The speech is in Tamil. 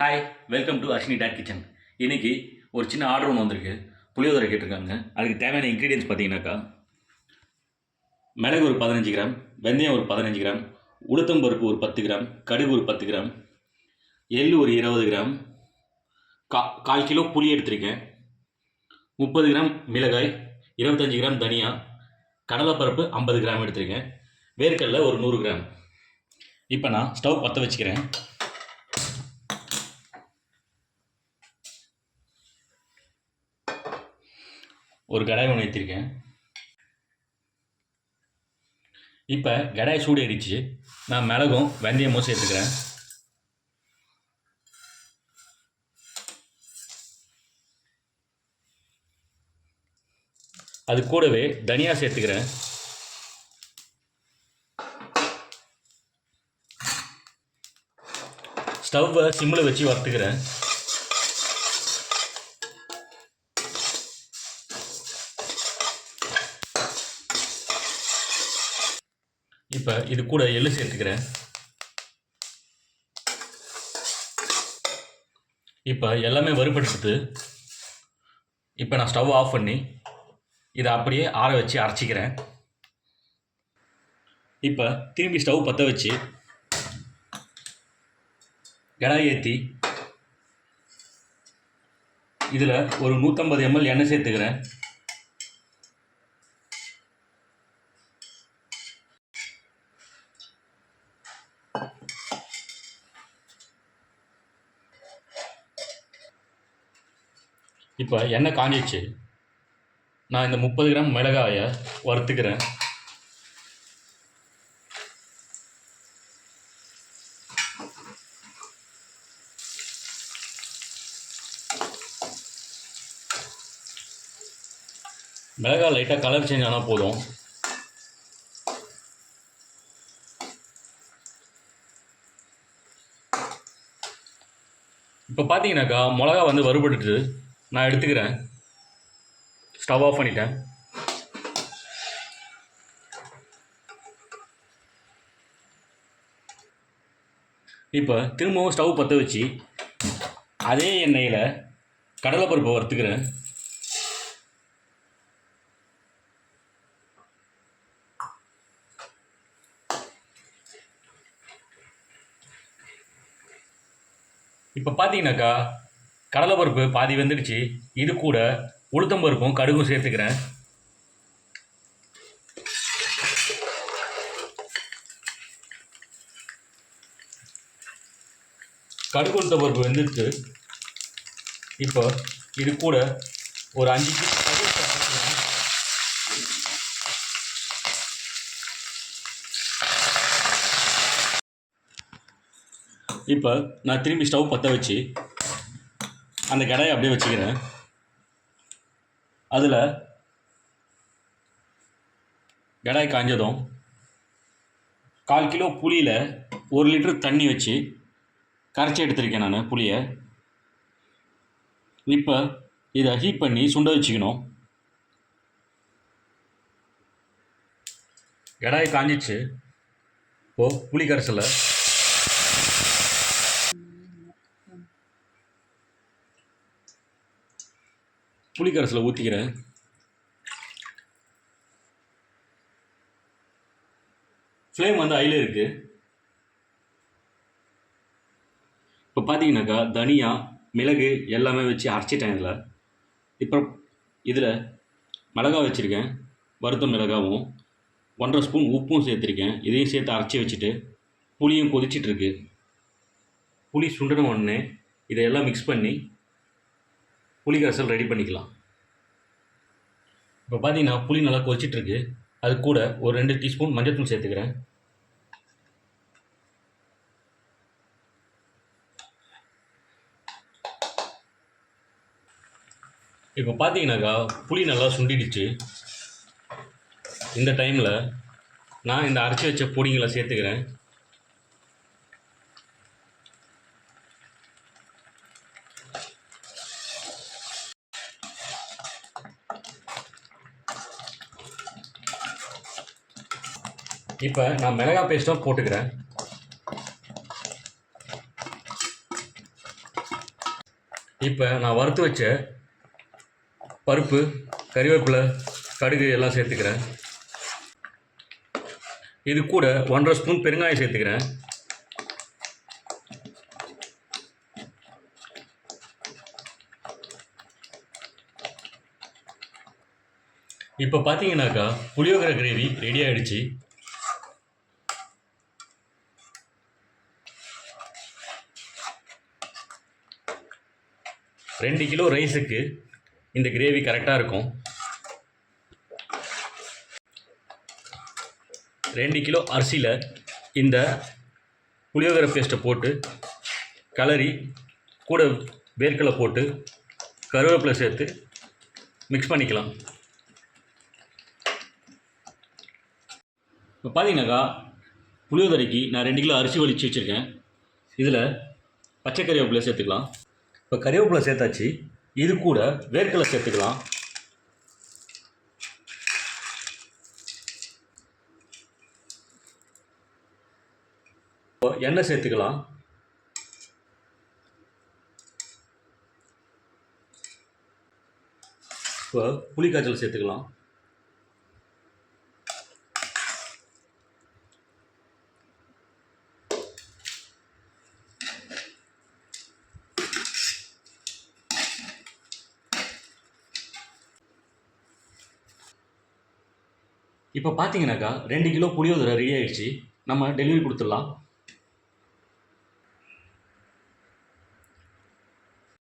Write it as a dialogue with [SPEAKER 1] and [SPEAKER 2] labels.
[SPEAKER 1] Hi welcome to Ashwini dot kitchen இன்றைக்கி ஒரு சின்ன ஆர்டர் ஒன்று வந்திருக்கு. புளியோதரை கேட்டிருக்காங்க. அதுக்கு தேவையான இன்க்ரீடியன்ஸ் பார்த்தீங்கன்னாக்கா மிளகு ஒரு பதினஞ்சு கிராம் வெந்தயம் ஒரு பதினஞ்சு கிராம் உளுத்தம்பருப்பு ஒரு பத்து கிராம் கடுகு ஒரு பத்து கிராம் எள்ளு ஒரு இருபது கிராம் கா கால் கிலோ புளி எடுத்திருக்கேன். முப்பது கிராம் மிளகாய் இருபத்தஞ்சி கிராம் தனியா கடலைப்பருப்பு ஐம்பது கிராம் எடுத்திருக்கேன். வேர்க்கடலை ஒரு நூறு கிராம். இப்போ நான் ஸ்டவ் பற்ற வச்சுக்கிறேன். ஒரு கடாய் ஒன்று ஏற்றிருக்கேன் இப்போ கடாய் சூடு ஏறிச்சு நான் மிளகும் வெந்தயமும் சேர்த்துக்கிறேன் அது கூடவே தனியா சேர்த்துக்கிறேன். ஸ்டவ்வை சிம்மில் வச்சு வறுத்துக்கிறேன். இப்போ இது கூட எள்ளு சேர்த்துக்கிறேன். இப்போ எல்லாமே வறுபடுத்துட்டு இப்போ நான் ஸ்டவ் ஆஃப் பண்ணி இதை அப்படியே ஆற வச்சு அரைச்சிக்கிறேன். இப்போ திரும்பி ஸ்டவ் பற்ற வச்சு கடாய் ஏற்றி இதில் ஒரு நூற்றம்பது எம்எல் எண்ணெய் சேர்த்துக்கிறேன். இப்போ எண்ணெய் காஞ்சிச்சு? நான் இந்த முப்பது கிராம் மிளகாயை வறுத்துக்கிறேன். மிளகாய் லைட்டாக கலர் சேஞ்ச் ஆனால் போதும். இப்போ பார்த்தீங்கன்னாக்கா மிளகா வந்து வறுபட்டுட்டு நான் எடுத்துக்கிறேன். ஸ்டவ் ஆஃப் பண்ணிட்டேன். இப்போ திரும்பவும் ஸ்டவ் பற்ற வச்சு அதே எண்ணெயில் கடலைப்பருப்பை வறுத்துக்கிறேன். இப்போ பார்த்தீங்கன்னாக்கா கடலைப்பருப்பு பாதி வெந்துடுச்சு. இது கூட உளுத்தம் பருப்பும் கடுகும் சேர்த்துக்கிறேன். கடுகு உளுத்தம் பருப்பு வெந்துடுச்சு. இப்போ இது கூட ஒரு அஞ்சு இப்போ நான் திரும்பி ஸ்டவ் பற்ற வச்சு அந்த கடாயை அப்படியே வச்சுக்கிறேன். அதில் கடாய் காஞ்சதும் கால் கிலோ புளியில் ஒரு லிட்டர் தண்ணி வச்சு கரைச்சி எடுத்திருக்கேன் நான் புளியை. இப்போ இதை ஹீட் பண்ணி சுண்ட வச்சுக்கணும். கடாய் காஞ்சிச்சு. இப்போது புளி கரைசலை புளிக்கரசில் ஊற்றிக்கிறேன் ஃப்ளேம் வந்து ஹையில் இருக்குது இப்போ பார்த்தீங்கன்னாக்கா தனியா மிளகு எல்லாமே வச்சு அரைச்சிட்டேன் இதில். இப்போ இதில் மிளகா வச்சுருக்கேன். வறுத்த மிளகாவும் ஒன்றரை ஸ்பூன் உப்பும் சேர்த்துருக்கேன். இதையும் சேர்த்து அரைச்சி வச்சுட்டு புளியும் கொதிச்சிட்ருக்கு புளி சுண்டன உடனே இதையெல்லாம் மிக்ஸ் பண்ணி புளிக்கரசல் ரெடி பண்ணிக்கலாம். இப்போ பார்த்தீங்கன்னா புளி நல்லா கொதிச்சிட்ருக்கு. அது கூட ஒரு ரெண்டு டீஸ்பூன் மஞ்சள்தூள் சேர்த்துக்கிறேன். இப்போ பார்த்தீங்கன்னாக்கா புளி நல்லா சுண்டிடுச்சு. இந்த டைமில் நான் இந்த அரைச்சி வச்ச பொடிங்களை சேர்த்துக்கிறேன். இப்போ நான் மிளகா பேஸ்ட்டும் போட்டுக்கிறேன். இப்போ நான் வறுத்து வச்ச பருப்பு கறிவேப்பிலை கடுகு எல்லாம் சேர்த்துக்கிறேன். இது கூட ஒன்றரை ஸ்பூன் பெருங்காயம் சேர்த்துக்கிறேன். இப்போ பார்த்தீங்கன்னாக்கா புளியோகரை கிரேவி ரெடி ஆகிடுச்சு ரெண்டு கிலோ ரைஸுக்கு இந்த கிரேவி கரெக்டாக இருக்கும். ரெண்டு கிலோ அரிசியில் இந்த புளியோகரை பேஸ்ட்டை போட்டு கலரி கூட வேர்க்களை போட்டு கருவேப்பிலை சேர்த்து மிக்ஸ் பண்ணிக்கலாம். இப்போ பார்த்தீங்கன்னாக்கா புளியோதரைக்கு நான் ரெண்டு கிலோ அரிசி வலிச்சு வச்சுருக்கேன். இதில் பச்சை கறிவேப்பிலை சேர்த்துக்கலாம். இப்போ கறிவேப்பிலை சேர்த்தாச்சு. இது கூட வேர்க்கடலை சேர்த்துக்கலாம். இப்போ எண்ணெய் சேர்த்துக்கலாம். இப்போ புளிக்காய்ச்சல் சேர்த்துக்கலாம். இப்போ பார்த்தீங்கன்னாக்கா ரெண்டு கிலோ புளியோதரை ரெடி ஆகிடுச்சி நம்ம டெலிவரி கொடுத்துடலாம்.